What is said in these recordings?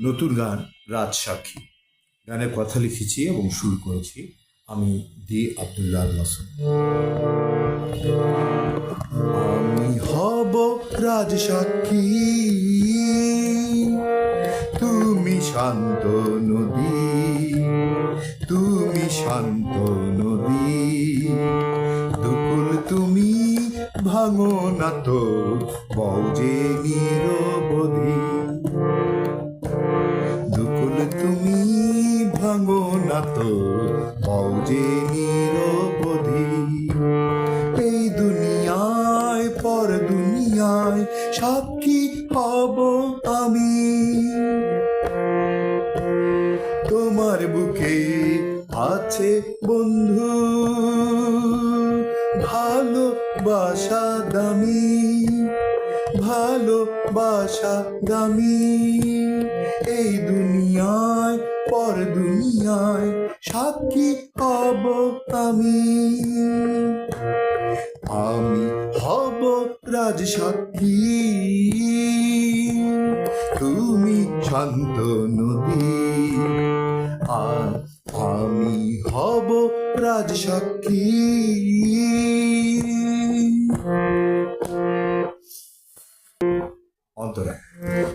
নতুন গান, রাজ সাক্ষী। গানের কথা লিখেছি এবং শুরু করেছি আমি দি আবদুল্লাহ মাসুদ আমি হব রাজ সাক্ষী। তুমি শান্ত নদী। তুমি শান্ত নদী। দুকুল তুমি ভাঙো না তো বৌজে নিরবধি ভাঙো না তো নিরবধি এই দুনিয়ায় পর দুনিয়ায় সাক্ষী হব আমি? তোমার বুকে আছে বন্ধু, ভালোবাসা দামি ভালোবাসা দামি। এই দুনিয়ায় পর দুনিয়ায় সাক্ষী হব আমি। আমি হব রাজ সাক্ষী। তুমি শান্ত নদী। আর আমি হব রাজ সাক্ষী। অন্তরা।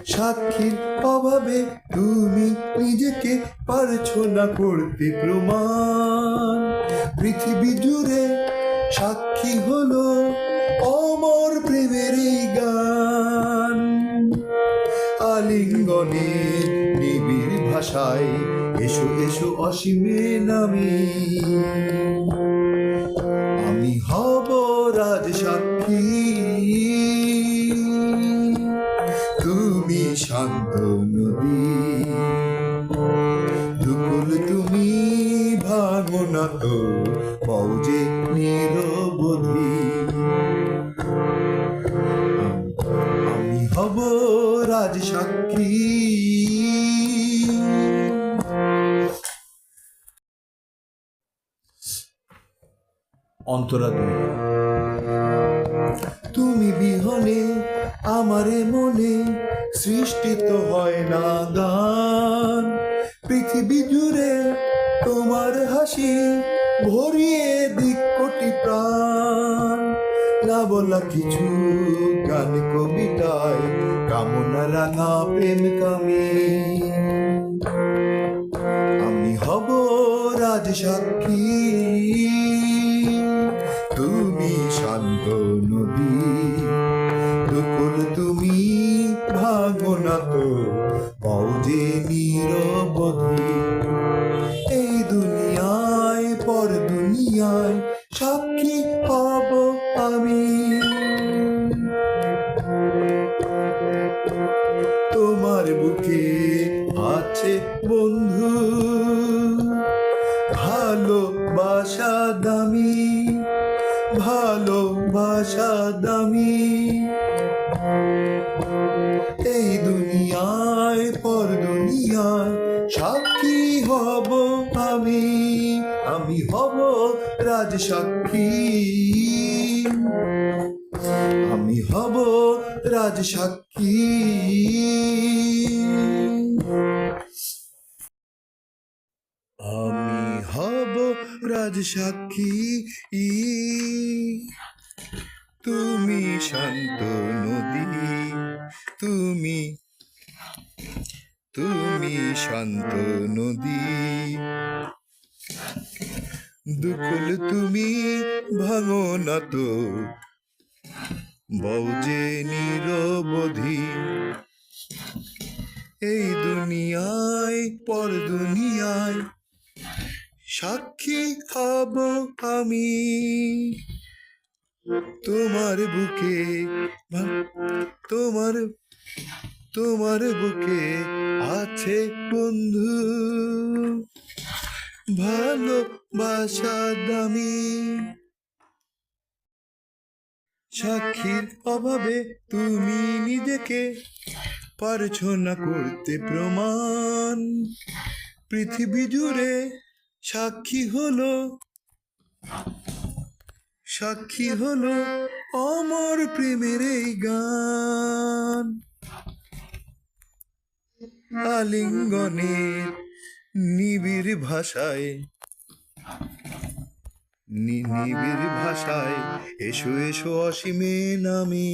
সাক্ষীর অভাবে তুমি নিজেকে পারছ না করতে প্রমাণ। পৃথিবী জুড়ে সাক্ষী হলো অমর প্রেমের গান। আলিঙ্গনে নিবিড় ভাষায় এসো এসো অসীমে নামি। আমি হব রাজ সাক্ষী শান্ত নদী। দুকুল তুমি ভাঙো না তো বৌজে নিরবধি। আমি হব রাজ সাক্ষী অন্তরা তুমি বিহনে আমারে মনে সৃষ্টি তো হয় না গান পৃথিবী জুড়ে তোমার হাসি ভরিয়ে দিক কোটি প্রাণ। না বলা কিছু গান কবিতায় কামনা রাঙা প্রেম কামি। আমি হব রাজ সাক্ষী। দুকুল তুমি ভাঙো না তো বৌজে নিরবধি। এই দুনিয়ায় পর দুনিয়ায় সাক্ষী হব আমি। তোমার বুকে আছে বন্ধু, ভালোবাসা দামি ভালোবাসা দামি। রাজ সাক্ষী। আমি হব রাজ আমি হব রাজ সাক্ষী। তুমি শান্ত নদী। তুমি তুমি শান্ত নদী। দুকুল তুমি ভাঙো না তো। বৌজে নিরবধি এই দুনিয়ায় পর দুনিয়ায় সাক্ষী হব আমি। তোমার বুকে তোমার তোমার বুকে আছে বন্ধু। ভালোবাসা দামি সাক্ষীর অভাবে তুমি নিজেকে পারছ না করতে প্রমাণ। পৃথিবী জুড়ে সাক্ষী হলো সাক্ষী হলো অমর প্রেমের এই গান। আলিঙ্গনের নিবিড় ভাষায় নিবিড় ভাষায় এসো এসো অসীমে নামি।